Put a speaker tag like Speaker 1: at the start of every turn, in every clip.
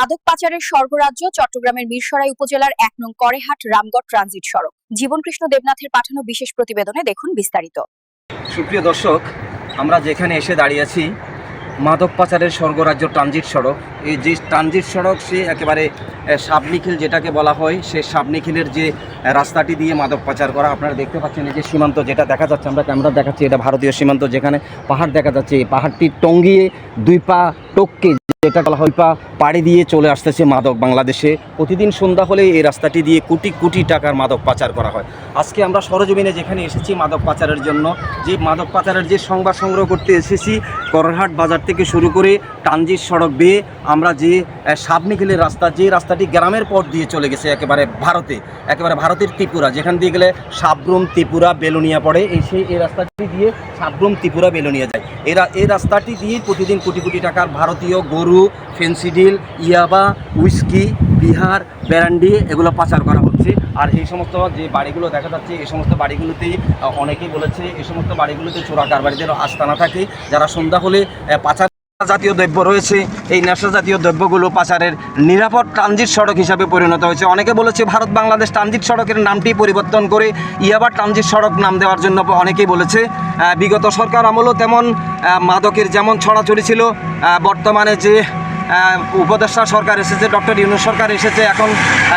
Speaker 1: মাদক পাচারের স্বর্গরাজ্য চট্টগ্রামের মিরসরাই উপজেলার এক নং করেহাট রামগড় ট্রানজিট সড়ক। জীবনকৃষ্ণ দেবনাথের পাঠানো বিশেষ প্রতিবেদনে দেখুন বিস্তারিত।
Speaker 2: সুপ্রিয় দর্শক, আমরা যেখানে এসে দাঁড়িয়ে আছি, মাদক পাচারের স্বর্গরাজ্য ট্রানজিট সড়ক। এই যে ট্রানজিট সড়ক, সে একেবারে সাবনিখিল যেটাকে বলা হয়, সে সাবনিখিলের যে রাস্তাটি দিয়ে মাদক পাচার করা, আপনারা দেখতে পাচ্ছেন এই যে সীমান্ত যেটা দেখা যাচ্ছে, আমরা ক্যামেরা দেখাচ্ছি, এটা ভারতীয় সীমান্ত যেখানে পাহাড় দেখা যাচ্ছে। এই পাহাড়টি টঙ্গিয়ে দুই পা টপকে যেটা হয় পাড়ি দিয়ে চলে আসতেছে মাদক বাংলাদেশে। প্রতিদিন সন্ধ্যা হলে এই রাস্তাটি দিয়ে কোটি কোটি টাকার মাদক পাচার করা হয়। আজকে আমরা সরজমিনে যেখানে এসেছি মাদক পাচারের জন্য, যে মাদক পাচারের যে সংবাদ সংগ্রহ করতে এসেছি, করহাট বাজার থেকে শুরু করে টানজির সড়ক বেয়ে আমরা যে সাবনিখিলের রাস্তা, যে রাস্তাটি গ্রামের পথ দিয়ে চলে গেছে একেবারে ভারতে, একেবারে ভারতের ত্রিপুরা, যেখান দিয়ে গেলে সাবরুম, ত্রিপুরা, বেলুনিয়া পড়ে, এই সেই, এই রাস্তাটি দিয়ে সাবরুম, ত্রিপুরা, বেলুনিয়া যায়। এরা, এই রাস্তাটি দিয়ে প্রতিদিন কোটি কোটি টাকার ভারতীয় গরু ফেন্সিডিল ইয়াবা উইস্কি বিহার ব্যারান্ডি এগুলো পাচার করা হচ্ছে। আর এই সমস্ত যে বাড়িগুলো দেখা যাচ্ছে, এই সমস্ত বাড়িগুলোতেই অনেকেই বলেছে, এই সমস্ত বাড়িগুলোতে চোরা কারবারিদের আস্তানা থাকে। যারা সন্ধ্যা হলে পাচার জাতীয় দ্রব্য রয়েছে। এই নেশা জাতীয় দ্রব্যগুলো পাচারের নিরাপদ ট্রানজিট সড়ক হিসাবে পরিণত হয়েছে। অনেকে বলেছে ভারত বাংলাদেশ ট্রানজিট সড়কের নামটি পরিবর্তন করে ইয়াবার ট্রানজিট সড়ক নাম দেওয়ার জন্য অনেকেই বলেছে। বিগত সরকার আমলও তেমন মাদকের যেমন ছড়াছড়ি ছিল বর্তমানে যে উপদেষ্টা সরকার এসেছে, ডক্টর ইউনুস সরকার এসেছে। এখন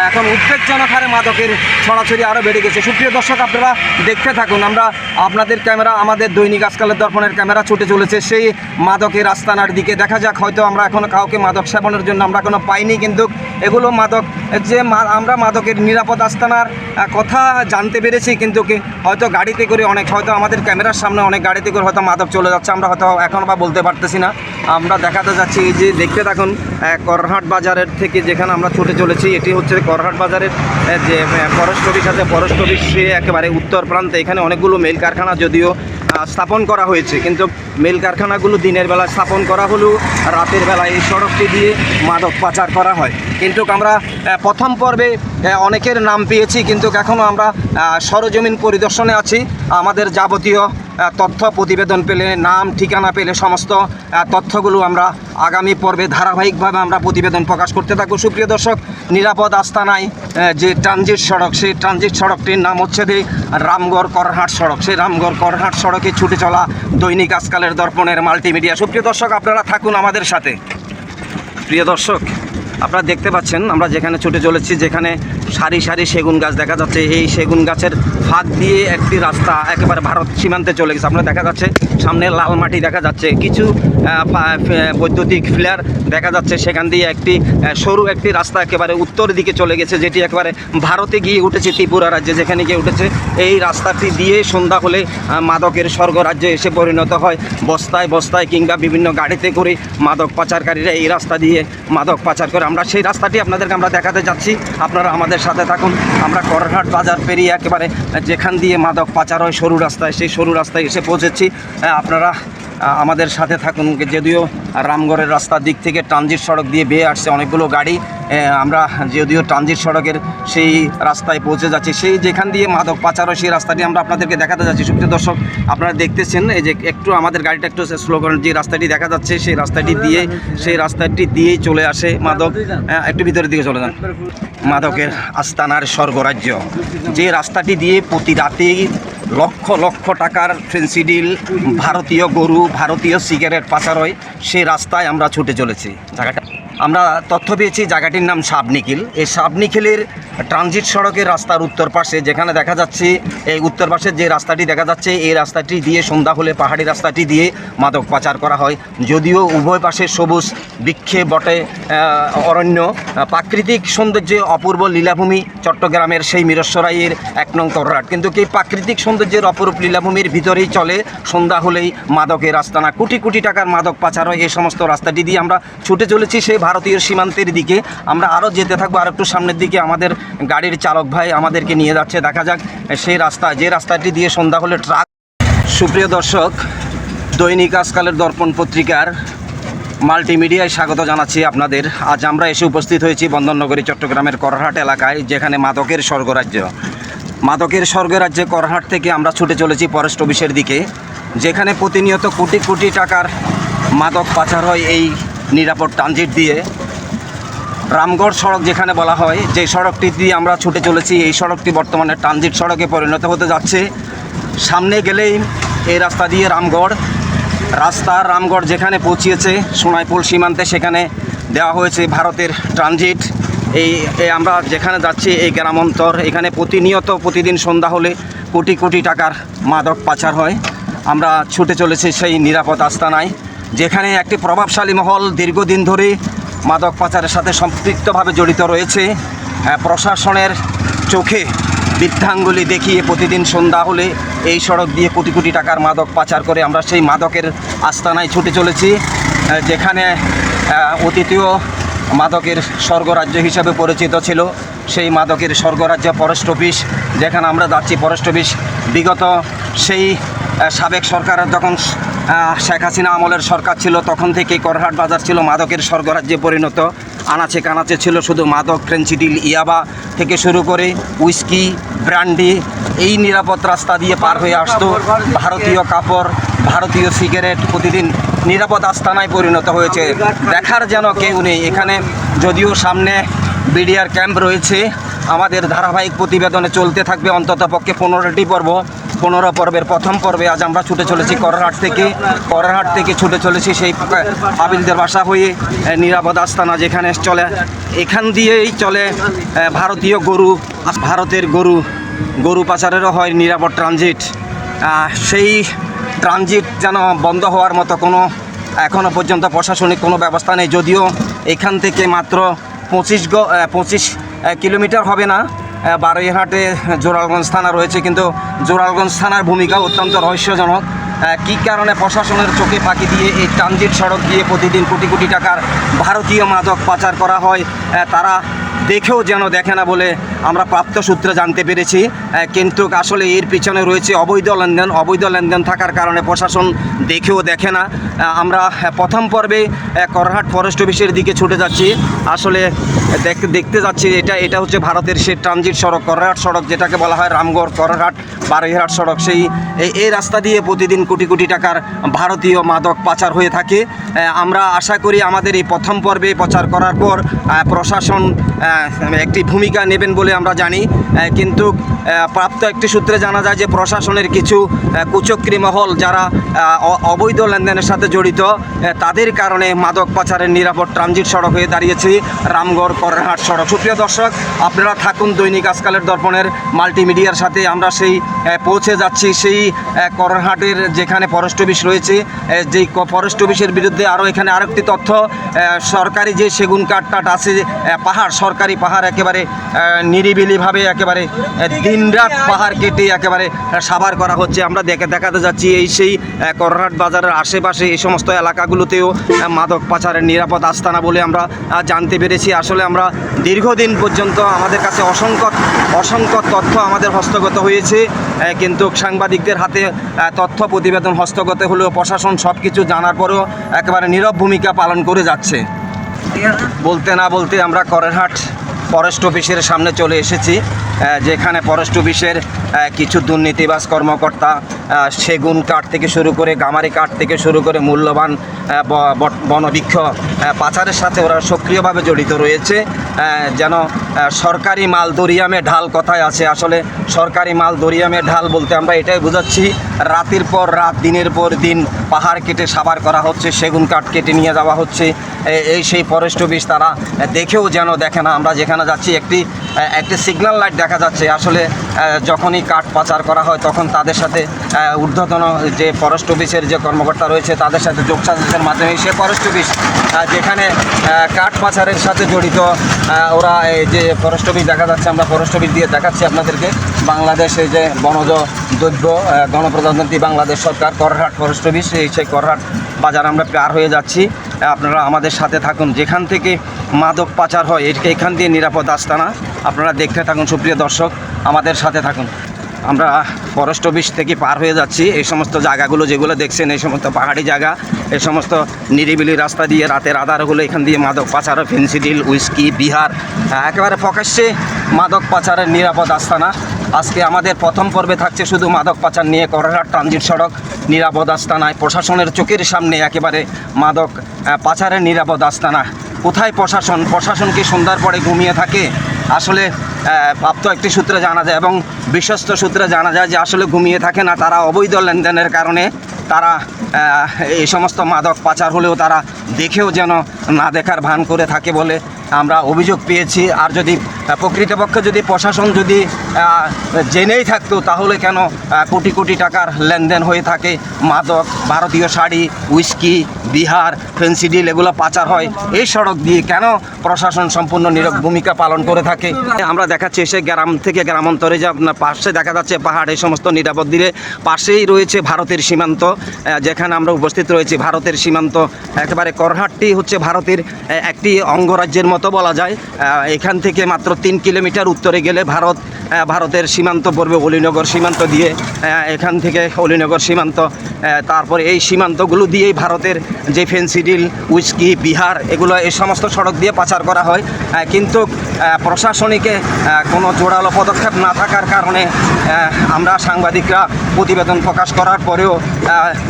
Speaker 2: এখন উদ্বেগজনক হারে মাদকের ছড়াছড়ি আরও বেড়ে গেছে। সুপ্রিয় দর্শক, আপনারা দেখতে থাকুন, আমরা আপনাদের ক্যামেরা, আমাদের দৈনিক আজকালের দর্পণের ক্যামেরা ছুটে চলেছে সেই মাদকের আস্তানার দিকে। দেখা যাক, হয়তো আমরা এখনও কাউকে মাদক সেবনের জন্য আমরা কোনো পাইনি, কিন্তু এগুলো মাদক, যে আমরা মাদকের নিরাপদ আস্তানার কথা জানতে পেরেছি, কিন্তু হয়তো গাড়িতে করে অনেক, হয়তো আমাদের ক্যামেরার সামনে অনেক গাড়িতে করে হয়তো মাদক চলে যাচ্ছে, আমরা হয়তো এখন বা বলতে পারতেছি না। আমরা দেখাতে যাচ্ছি যে দেখতে থাকুন আহ, করহাট বাজারের থেকে যেখানে আমরা ছুটে চলেছি এটি হচ্ছে করহাট বাজারের যে অফিস আছে। ফরেস্ট অফিস একেবারে উত্তর প্রান্তে এখানে অনেকগুলো মেল কারখানা যদিও স্থাপন করা হয়েছে। কিন্তু মেল কারখানাগুলো দিনের বেলা স্থাপন করা হলেও রাতের বেলা এই সড়কটি দিয়ে মাদক পাচার করা হয়। কিন্তু আমরা প্রথম পর্বে অনেকের নাম পেয়েছি কিন্তু এখনও আমরা সরজমিন পরিদর্শনে আছি। আমাদের যাবতীয় তথ্য প্রতিবেদন পেলে নাম ঠিকানা পেলে সমস্ত তথ্যগুলো আমরা আগামী পর্বে ধারাবাহিকভাবে আমরা প্রতিবেদন প্রকাশ করতে থাকব। সুপ্রিয় দর্শক নিরাপদ আস্তানায় আহ, যে ট্রানজিট সড়ক সেই ট্রানজিট সড়কটির নাম হচ্ছে যে রামগড় করহাট সড়ক। সেই রামগড় করহাট সড়কে ছুটে চলা দৈনিক আজকালের দর্পণের মাল্টিমিডিয়া। সুপ্রিয় দর্শক আপনারা থাকুন আমাদের সাথে। প্রিয় দর্শক আপনারা দেখতে পাচ্ছেন আমরা যেখানে ছুটে চলেছি যেখানে সারি সারি সেগুন গাছ দেখা যাচ্ছে। এই সেগুন গাছের ফাঁক দিয়ে একটি রাস্তা একেবারে ভারত সীমান্তে চলে গেছে। আপনার দেখা যাচ্ছে, সামনে লাল মাটি দেখা যাচ্ছে। কিছু বৈদ্যুতিক ফ্লেয়ার দেখা যাচ্ছে। সেখান দিয়ে একটি সরু একটি রাস্তা একেবারে উত্তর দিকে চলে গেছে, যেটি একেবারে ভারতে গিয়ে উঠেছে, ত্রিপুরা রাজ্যে যেখানে গিয়ে উঠেছে। এই রাস্তাটি দিয়ে সন্ধ্যা হলে মাদকের স্বর্গ রাজ্যে এসে পরিণত হয়। বস্তায় বস্তায় কিংবা বিভিন্ন গাড়িতে করে মাদক পাচারকারীরা এই রাস্তা দিয়ে মাদক পাচার করে। আমরা সেই রাস্তাটি আপনাদেরকে আমরা দেখাতে যাচ্ছি। আপনারা আমাদের সাথে থাকুন। আমরা করহাট বাজার পেরিয়ে একেবারে যেখান দিয়ে মাদক পাচার হয় সরু রাস্তায় সেই সরু রাস্তায় এসে পৌঁছেছি। আপনারা আহ, আমাদের সাথে থাকুন। যদিও রামগড়ের রাস্তার দিক থেকে ট্রানজিট সড়ক দিয়ে বেয়ে আসছে অনেকগুলো গাড়ি আমরা যদিও ট্রানজিট সড়কের সেই রাস্তায় পৌঁছে যাচ্ছি, সেই যেখান দিয়ে মাদক পাচার সেই রাস্তাটি আমরা আপনাদেরকে দেখাতে যাচ্ছি। সুপ্রিয় দর্শক, আপনারা দেখতেছেন, এই যে একটু আমাদের গাড়িটা একটু স্লো করেন, যে রাস্তাটি দেখা যাচ্ছে, সেই রাস্তাটি দিয়ে, সেই রাস্তাটি দিয়েই চলে আসে মাদক একটু ভিতরের দিকে চলে যান। মাদকের আস্তানার স্বর্গরাজ্য, যে রাস্তাটি দিয়ে প্রতি রাতেই লক্ষ লক্ষ টাকার ফেন্সিডিল ভারতীয় গরু, ভারতীয় সিগারেট পাচার হয় সেই রাস্তায় আমরা ছুটে চলেছি। জায়গাটা আমরা তথ্য পেয়েছি জায়গাটির নাম সাবনিখিল এই সাবনিখিলের ট্রানজিট সড়কের রাস্তার উত্তর পাশে, যেখানে দেখা যাচ্ছে, এই উত্তর পাশে যে রাস্তাটি দেখা যাচ্ছে, এই রাস্তাটি দিয়ে সন্ধ্যা হলে পাহাড়ি রাস্তাটি দিয়ে মাদক পাচার করা হয়। যদিও উভয় পাশে সবুজ বৃক্ষে বটে অরণ্য। প্রাকৃতিক সৌন্দর্যে অপূর্ব লীলাভূমি চট্টগ্রামের সেই মিরস্বরাইয়ের এক নং কররাট। কিন্তু কি প্রাকৃতিক সৌন্দর্যের অপরূপ লীলাভূমির ভিতরেই চলে? সন্ধ্যা হলেই মাদকের রাস্তা না কোটি কোটি টাকার মাদক পাচার হয়। এই সমস্ত রাস্তাটি দিয়ে আমরা ছুটে চলেছি সেই ভারতীয় সীমান্তের দিকে আমরা আরও যেতে থাকব, আর একটু সামনের দিকে আমাদের গাড়ির চালক ভাই আমাদেরকে নিয়ে যাচ্ছে। দেখা যাক সেই রাস্তা, যে রাস্তাটি দিয়ে সন্ধ্যা হলে ট্রাক। সুপ্রিয় দর্শক, দৈনিক আজকালের দর্পণ পত্রিকার মাল্টিমিডিয়ায় স্বাগত জানাচ্ছি আপনাদের। আজ আমরা এসে উপস্থিত হয়েছি বন্দরনগরী, চট্টগ্রামের করহাট এলাকায়, যেখানে মাদকের স্বর্গরাজ্য। মাদকের স্বর্গরাজ্যে করহাট থেকে আমরা ছুটে চলেছি ফরেস্ট অফিসের দিকে, যেখানে প্রতিনিয়ত কোটি কোটি টাকার মাদক পাচার হয় এই নিরাপদ ট্রানজিট দিয়ে রামগড় সড়ক যেখানে বলা হয়, যে সড়কটি দিয়ে আমরা ছুটে চলেছি, এই সড়কটি বর্তমানে ট্রানজিট সড়কে পরিণত হতে যাচ্ছে। সামনে গেলেই এই রাস্তা দিয়ে রামগড়, রাস্তা রামগড় যেখানে পৌঁছিয়েছে, সোনাইপুর সীমান্তে সেখানে দেওয়া হয়েছে ভারতের ট্রানজিট। এই এই আমরা যেখানে যাচ্ছি, এই গ্রাম অন্তর, এখানে প্রতিনিয়ত প্রতিদিন সন্ধ্যা হলে কোটি কোটি টাকার মাদক পাচার হয়। আমরা ছুটে চলেছি সেই নিরাপদ আস্তানায়। যেখানে একটি প্রভাবশালী মহল দীর্ঘদিন ধরে মাদক পাচারের সাথে সম্পৃক্তভাবে জড়িত রয়েছে। আহ, প্রশাসনের চোখে বৃদ্ধাঙ্গুলি দেখিয়ে প্রতিদিন সন্ধ্যা হলে এই সড়ক দিয়ে কোটি কোটি টাকার মাদক পাচার করে আমরা সেই মাদকের আস্তানায় ছুটে চলেছি। যেখানে অতীতীয় মাদকের স্বর্গরাজ্য হিসাবে পরিচিত ছিল। সেই মাদকের স্বর্গরাজ্য ফরেস্ট অফিস যেখানে আমরা যাচ্ছি ফরেস্ট অফিস। বিগত সেই সাবেক সরকারের যখন শেখ হাসিনা আমলের সরকার ছিল, তখন থেকেই করহাট বাজার ছিল, মাদকের স্বর্গরাজ্যে পরিণত। আনাচে কানাচে ছিল শুধু মাদক ক্রেঞ্চিডিল ইয়াবা থেকে শুরু করে উইস্কি, ব্র্যান্ডি, এই নিরাপদ রাস্তা দিয়ে পার হয়ে আসতো। ভারতীয় কাপড়, ভারতীয় সিগারেট প্রতিদিন নিরাপদ আস্তানায় পরিণত হয়েছে। দেখার যেন কেউ নেই। এখানে যদিও সামনে বিডিআর ক্যাম্প রয়েছে আমাদের ধারাবাহিক প্রতিবেদনে চলতে থাকবে অন্তত পক্ষে পনেরোটি পর্ব। পনেরো পর্বের প্রথম পর্বে আজ আমরা ছুটে চলেছি করহাট থেকে। করহাট থেকে ছুটে চলেছি সেই আবিলদের বাসা হয়ে নিরাপদ আস্তানা যেখানে চলে। এখান দিয়েই চলে ভারতীয় গরু, ভারতের গরু গরু পাচারেরও হয় নিরাপদ ট্রানজিট। সেই ট্রানজিট যেন বন্ধ হওয়ার মতো কোনো এখনও পর্যন্ত প্রশাসনিক কোনো ব্যবস্থা নেই। যদিও এখান থেকে মাত্র পঁচিশ পঁচিশ কিলোমিটার হবে না। বারোইহাটে জোরালগঞ্জ থানা রয়েছে, কিন্তু জোরালগঞ্জ থানার ভূমিকা অত্যন্ত রহস্যজনক। কী কারণে প্রশাসনের চোখে ফাঁকি দিয়ে এই ট্রানজিট সড়ক দিয়ে প্রতিদিন কোটি কোটি টাকার ভারতীয় মাদক পাচার করা হয়? তারা দেখেও যেন দেখে না বলে আমরা প্রাপ্ত সূত্রে জানতে পেরেছি। কিন্তু আসলে এর পিছনে রয়েছে অবৈধ লেনদেন। অবৈধ লেনদেন থাকার কারণে প্রশাসন দেখেও দেখে না। আমরা প্রথম পর্বে করহাট ফরেস্ট অফিসের দিকে ছুটে যাচ্ছি। আসলে দেখ- দেখতে যাচ্ছি এটা এটা হচ্ছে ভারতের সে ট্রানজিট সড়ক, করহাট সড়ক যেটাকে বলা হয় রামগড়, করহাট বারৈহাট সড়ক। সেই এই- রাস্তা দিয়ে প্রতিদিন কোটি কোটি টাকার ভারতীয় মাদক পাচার হয়ে থাকে। আমরা আশা করি আমাদের এই প্রথম পর্বে প্রচার করার পর প্রশাসন একটি ভূমিকা নেবেন বলে আমরা জানি। কিন্তু প্রাপ্ত একটি সূত্রে জানা যায় যে প্রশাসনের কিছু কুচক্রী মহল যারা অবৈধ লেনদেনের সাথে জড়িত তাদের কারণে মাদক পাচারের নিরাপদ ট্রানজিট সড়ক হয়ে দাঁড়িয়েছে রামগড় করহাট সড়ক। সুপ্রিয় দর্শক, আপনারা থাকুন দৈনিক আজকালের দর্পণের মাল্টিমিডিয়ার সাথে। আমরা সেই পৌঁছে যাচ্ছি সেই করহাটের যেখানে ফরেস্ট অফিস রয়েছে যেই ফরেস্ট অফিসের বিরুদ্ধে আরও এখানে আরেকটি তথ্য সরকারি যে সেগুন কাঠ টাট আছে পাহাড়, সরকারি পাহাড় একেবারে নিরিবিলিভাবে একেবারে দিনরাত পাহাড় কেটে একেবারে সাভার করা হচ্ছে। আমরা দেখে দেখাতে যাচ্ছি এই সেই করহাট বাজারের আশেপাশে এই সমস্ত এলাকাগুলোতেও মাদক পাচারের নিরাপদ আস্তানা বলে আমরা জানতে পেরেছি। আসলে আমরা দীর্ঘদিন পর্যন্ত আমাদের কাছে অসংখ্য অসংখ্য তথ্য আমাদের হস্তগত হয়েছে। কিন্তু সাংবাদিকদের হাতে তথ্য প্রতিবেদন হস্তগত হলেও প্রশাসন সব কিছু জানার পরেও একেবারে নীরব ভূমিকা পালন করে যাচ্ছে। বলতে না বলতে আমরা করেরহাট ফরেস্ট অফিসের সামনে চলে এসেছি। যেখানে ফরেস্ট অফিসের কিছু দুর্নীতিবাজ কর্মকর্তা সেগুন কাঠ থেকে শুরু করে গামারি কাঠ থেকে শুরু করে মূল্যবান বনবৃক্ষ পাচারের সাথে ওরা সক্রিয়ভাবে জড়িত রয়েছে। যেন সরকারি মাল দরিয়ামে ঢাল কথায় আছে। আসলে সরকারি মাল দরিয়ামে ঢাল বলতে আমরা এটাই বোঝাচ্ছি, রাতের পর রাত, দিনের পর দিন পাহাড় কেটে সাবার করা হচ্ছে, সেগুন কাঠ কেটে নিয়ে যাওয়া হচ্ছে। এই সেই ফরেস্ট অফিস তারা দেখেও যেন দেখে না। আমরা যেখানে যাচ্ছি, একটি একটি সিগন্যাল লাইট দেখা যাচ্ছে। আসলে যখনই কাঠ পাচার করা হয়, তখন তাদের সাথে ঊর্ধ্বতন যে ফরেস্ট অফিসের যে কর্মকর্তা রয়েছে, তাদের সাথে যোগসাজের মাধ্যমে সে ফরেস্ট অফিস যেখানে কাঠ পাচারের সাথে জড়িত ওরা এই যে ফরেস্ট অফিস দেখা যাচ্ছে, আমরা ফরেস্ট অফিস দিয়ে দেখাচ্ছি আপনাদেরকে। বাংলাদেশে যে বনজ দ্রব্য গণপ্রজাতন্ত্রী বাংলাদেশ সরকার, করহাট ফরেস্ট অফিস সেই করহাট বাজার আমরা পার হয়ে যাচ্ছি। আপনারা আমাদের সাথে থাকুন। যেখান থেকে মাদক পাচার হয় এখান দিয়ে নিরাপদ আস্তানা। আপনারা দেখতে থাকুন, সুপ্রিয় দর্শক, আমাদের সাথে থাকুন। আমরা ফরেস্ট অফিস থেকে পার হয়ে যাচ্ছি। এই সমস্ত জায়গাগুলো যেগুলো দেখছেন, এই সমস্ত পাহাড়ি জায়গা, এই সমস্ত নিরিবিলি রাস্তা দিয়ে রাতের আধারগুলো এখান দিয়ে মাদক পাচার, ফেন্সিডিল, উইস্কি, বিহার, একেবারে প্রকাশ্যে মাদক পাচারের নিরাপদ আস্তানা। আজকে আমাদের প্রথম পর্বে থাকছে শুধু মাদক পাচার নিয়ে করহাট ট্রানজিট সড়ক নিরাপদ আস্তানায় প্রশাসনের চোখের সামনে একেবারে মাদক পাচারের নিরাপদ আস্তানা। কোথায় প্রশাসন? প্রশাসন কি সন্ধ্যার পরে ঘুমিয়ে থাকে? আসলে প্রাপ্ত একটি সূত্রে জানা যায় এবং বিশ্বস্ত সূত্রে জানা যায় যে আসলে ঘুমিয়ে থাকে না, তারা অবৈধ লেনদেনের কারণে তারা এই সমস্ত মাদক পাচার হলেও তারা দেখেও যেন না দেখার ভান করে থাকে বলে আমরা অভিযোগ পেয়েছি। আর যদি প্রকৃতপক্ষে যদি প্রশাসন যদি জেনেই থাকতো, তাহলে কেন কোটি কোটি টাকার লেনদেন হয়ে থাকে? মাদক, ভারতীয় শাড়ি উইস্কি বিহার ফেন্সিডিল এগুলো পাচার হয়। এই সড়ক দিয়ে কেন প্রশাসন সম্পূর্ণ নীরব ভূমিকা পালন করে থাকে? আমরা দেখাচ্ছি এসে গ্রাম থেকে গ্রামান্তরে যে আপনার পাশে দেখা যাচ্ছে পাহাড়, এই সমস্ত নিরাপদ দিলে পাশেই রয়েছে ভারতের সীমান্ত যেখানে আমরা উপস্থিত রয়েছি। ভারতের সীমান্ত, একেবারে করহাটটি হচ্ছে ভারতের একটি অঙ্গরাজ্যের মতো বলা যায়। এখান থেকে মাত্র তিন কিলোমিটার উত্তরে গেলে ভারত ভারতের সীমান্ত পড়বে অলিনগর সীমান্ত দিয়ে এখান থেকে অলিনগর সীমান্ত তারপরে এই সীমান্তগুলো দিয়েই ভারতের যে ফেন্সিডিল উইস্কি বিহার, এগুলো এই সমস্ত সড়ক দিয়ে পাচার করা হয়। কিন্তু প্রশাসনিকে কোনো জোরালো পদক্ষেপ না থাকার কারণে আমরা সাংবাদিকরা প্রতিবেদন প্রকাশ করার পরেও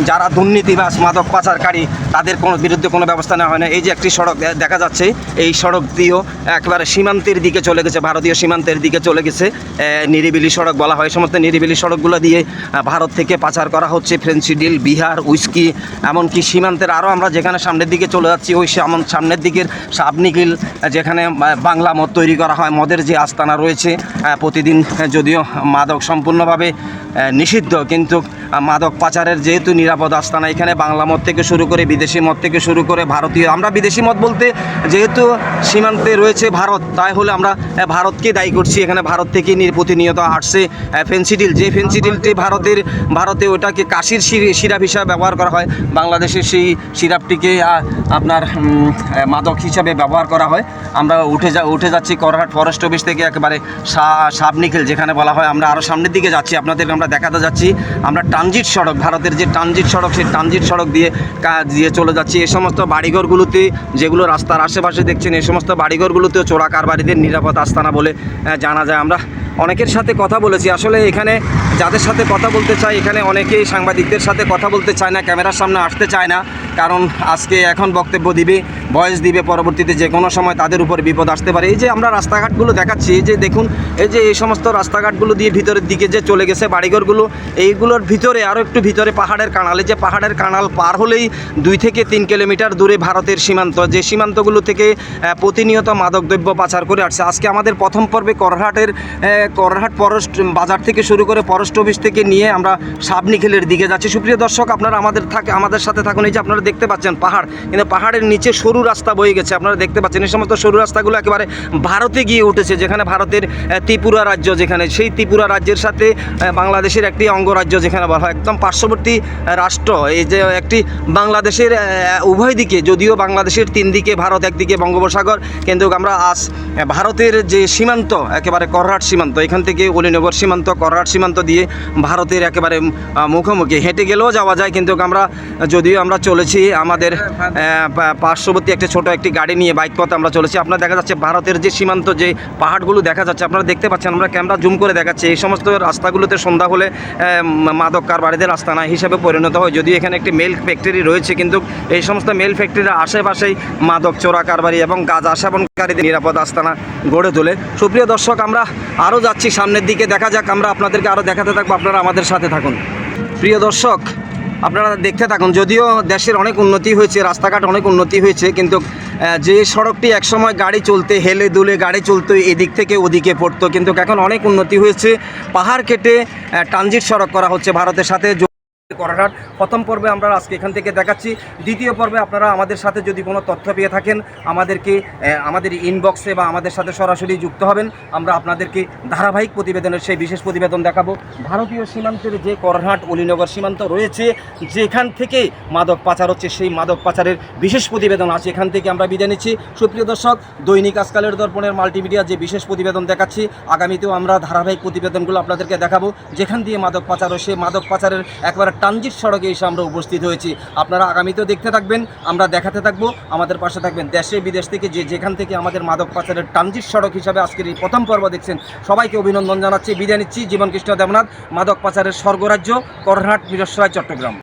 Speaker 2: যারা দুর্নীতিবাজ, মাদক পাচারকারী, তাদের কোনো বিরুদ্ধে কোনো ব্যবস্থা নেওয়া হয় না। এই যে একটি সড়ক দেখা যাচ্ছে, এই সড়ক দিয়েও একেবারে সীমান্তের দিকে চলে গেছে, ভারতীয় সীমান্তের দিকে চলে গেছে। নিরিবিলি সড়ক বলা হয়। সমস্ত নিরিবিলি সড়কগুলো দিয়ে ভারত থেকে পাচার করা হচ্ছে ফ্রেন্সিডিল বিহার, উইস্কি, এমনকি সীমান্তের আরও আমরা যেখানে সামনের দিকে চলে যাচ্ছি, ওই সামনের দিকের সাবনিকিল যেখানে বাংলা মদ তৈরি করা হয়, মদের যে আস্তানা রয়েছে প্রতিদিন, যদিও মাদক সম্পূর্ণভাবে নিষিদ্ধ, কিন্তু মাদক পাচারের যেহেতু নিরাপদ আস্তানা এখানে বাংলা মদ থেকে শুরু করে বিদেশি মদ থেকে শুরু করে ভারতীয়, আমরা বিদেশি মদ বলতে যেহেতু সীমান্তে রয়েছে ভারত, তাই হলে আমরা ভারতকে দায়ী করছি। এখানে ভারত থেকে প্রতিনিয়ত আসছে ফেন্সিডিল যে ফেন্সিডিলটি ভারতের, ভারতে ওটাকে কাশির সিরি- সিরাপ হিসাবে ব্যবহার করা হয়। বাংলাদেশের সেই সিরাপটিকে আপনার মাদক হিসাবে ব্যবহার করা হয়। আমরা উঠে যা উঠে যাচ্ছি করহাট ফরেস্ট অফিস থেকে একেবারে সাবনিখেল যেখানে বলা হয় আমরা আরও সামনের দিকে যাচ্ছি। আপনাদেরকে আমরা দেখাতে যাচ্ছি। আমরা ট্রানজিট সড়ক, ভারতের যে ট্রানজিট সড়ক, সেই ট্রানজিট সড়ক দিয়ে কা- দিয়ে চলে যাচ্ছি। এই সমস্ত বাড়িঘরগুলোতে যেগুলো রাস্তার আশেপাশে দেখছেন এই সমস্ত বাড়িঘরগুলোতেও চোরা কারবারিদের নিরাপদ আস্তানা বলে জানা যায়। আমরা অনেকের সাথে কথা বলেছি। আসলে এখানে যাদের সাথে কথা বলতে চাই, এখানে অনেকেই সাংবাদিকদের সাথে কথা বলতে চায় না, ক্যামেরার সামনে আসতে চায় না, কারণ আজকে এখন বক্তব্য দিবে, ভয়েস দিবে, পরবর্তীতে যে কোনো সময় তাদের উপর বিপদ আসতে পারে। এই যে আমরা রাস্তাঘাটগুলো দেখাচ্ছি, এই যে দেখুন, এই যে এই সমস্ত রাস্তাঘাটগুলো দিয়ে ভিতরের দিকে যে চলে গেছে বাড়িঘরগুলো, এইগুলোর ভিতরে আরও একটু ভিতরে পাহাড়ের কানালে। যে পাহাড়ের কানাল পার হলেই দুই থেকে তিন কিলোমিটার দূরে ভারতের সীমান্ত। যে সীমান্তগুলো থেকে প্রতিনিয়ত মাদকদ্রব্য পাচার করে আসছে। আজকে আমাদের প্রথম পর্বে করহাটের করহাট ফরেস্ট বাজার থেকে শুরু করে ফরেস্ট অফিস থেকে নিয়ে আমরা সাবনিখেলের দিকে যাচ্ছি। সুপ্রিয় দর্শক, আপনারা আমাদের থাকে আমাদের সাথে থাকুন। এই যে আপনারা দেখতে পাচ্ছেন পাহাড়, কিন্তু পাহাড়ের নিচে সরু রাস্তা বয়ে গেছে। আপনারা দেখতে পাচ্ছেন এই সমস্ত সরু রাস্তাগুলো একেবারে ভারতে গিয়ে উঠেছে, যেখানে ভারতের ত্রিপুরা রাজ্য যেখানে। সেই ত্রিপুরা রাজ্যের সাথে বাংলাদেশের একটি অঙ্গরাজ্য যেখানে বলা হয় একদম পার্শ্ববর্তী রাষ্ট্র। এই যে একটি বাংলাদেশের উভয় দিকে যদিও বাংলাদেশের তিন দিকে ভারত একদিকে বঙ্গোপসাগর কিন্তু আমরা আজ ভারতের যে সীমান্ত একেবারে করহাট সীমান্ত এখান থেকে অলিনগর সীমান্ত করহাট সীমান্ত দিয়ে ভারতের একেবারে মুখোমুখি। হেঁটে গেলেও যাওয়া যায় কিন্তু আমরা যদিও আমরা চলেছি আমাদের পার্শ্ববর্তী একটা ছোট একটি গাড়ি নিয়ে বাইক পথে আমরা চলেছি। আপনার দেখা যাচ্ছে ভারতের যে সীমান্ত যে পাহাড়গুলো দেখা যাচ্ছে আপনারা দেখতে পাচ্ছেন আমরা ক্যামেরা জুম করে দেখাচ্ছি। এই সমস্ত রাস্তাগুলোতে সন্ধ্যা হলে আহ, মাদক কারবারিদের আস্তানা হিসেবে পরিণত হয়। যদিও এখানে একটি মেল ফ্যাক্টরি রয়েছে, কিন্তু এই সমস্ত মেল ফ্যাক্টরির আশেপাশেই মাদক, চোরা কারবারি এবং গাঁজা সেবনকারীদের নিরাপদ আস্তানা গড়ে তোলে। সুপ্রিয় দর্শক, আমরা আরও যাচ্ছি সামনের দিকে। দেখা যাক, আমরা আপনাদেরকে আরও দেখাতে থাকব। আপনারা আমাদের সাথে থাকুন। প্রিয় দর্শক আপনারা দেখতে থাকুন, যদিও দেশের অনেক উন্নতি হয়েছে, রাস্তাঘাট অনেক উন্নতি হয়েছে, কিন্তু যে সড়কটি একসময় গাড়ি চলতে হেলে দুলে গাড়ি চলতো এদিক থেকে ওদিকে পড়তো, কিন্তু এখন অনেক উন্নতি হয়েছে। পাহাড় কেটে ট্রানজিট সড়ক করা হচ্ছে ভারতের সাথে। করাটার প্রথম পর্বে আমরা আজকে এখান থেকে দেখাচ্ছি। দ্বিতীয় পর্বে আপনারা আমাদের সাথে যদি কোনো তথ্য পেয়ে থাকেন, আমাদেরকে আমাদের ইনবক্সে বা আমাদের সাথে সরাসরি যুক্ত হবেন। আমরা আপনাদেরকে ধারাবাহিক প্রতিবেদনের সেই বিশেষ প্রতিবেদন দেখাবো। ভারতীয় সীমান্তের যে করহাট, অলিনগর সীমান্ত রয়েছে, যেখান থেকে মাদক পাচার হচ্ছে, সেই মাদক পাচারের বিশেষ প্রতিবেদন আছে এখান থেকে আমরা বিদায় নিচ্ছি। সুপ্রিয় দর্শক, দৈনিক আজকালের দর্পণের মাল্টিমিডিয়া যে বিশেষ প্রতিবেদন দেখাচ্ছি, আগামীতেও আমরা ধারাবাহিক প্রতিবেদনগুলো আপনাদেরকে দেখাবো। যেখান দিয়ে মাদক পাচার হয়, সেই মাদক পাচারের একবারে ট্রানজিট সড়কে এসে আমরা উপস্থিত হয়েছি। আপনারা আগামীতেও দেখতে থাকবেন, আমরা দেখাতে থাকব। আমাদের পাশে থাকবেন দেশে বিদেশ থেকে যে যেখান থেকে আমাদের মাদক পাচারের ট্রানজিট সড়ক হিসাবে আজকের এই প্রথম পর্ব দেখছেন, সবাইকে অভিনন্দন জানাচ্ছি। বিদায় নিচ্ছি জীবনকৃষ্ণ দেবনাথ, মাদক পাচারের স্বর্গরাজ্য, করহাট, মিরসরাই, চট্টগ্রাম।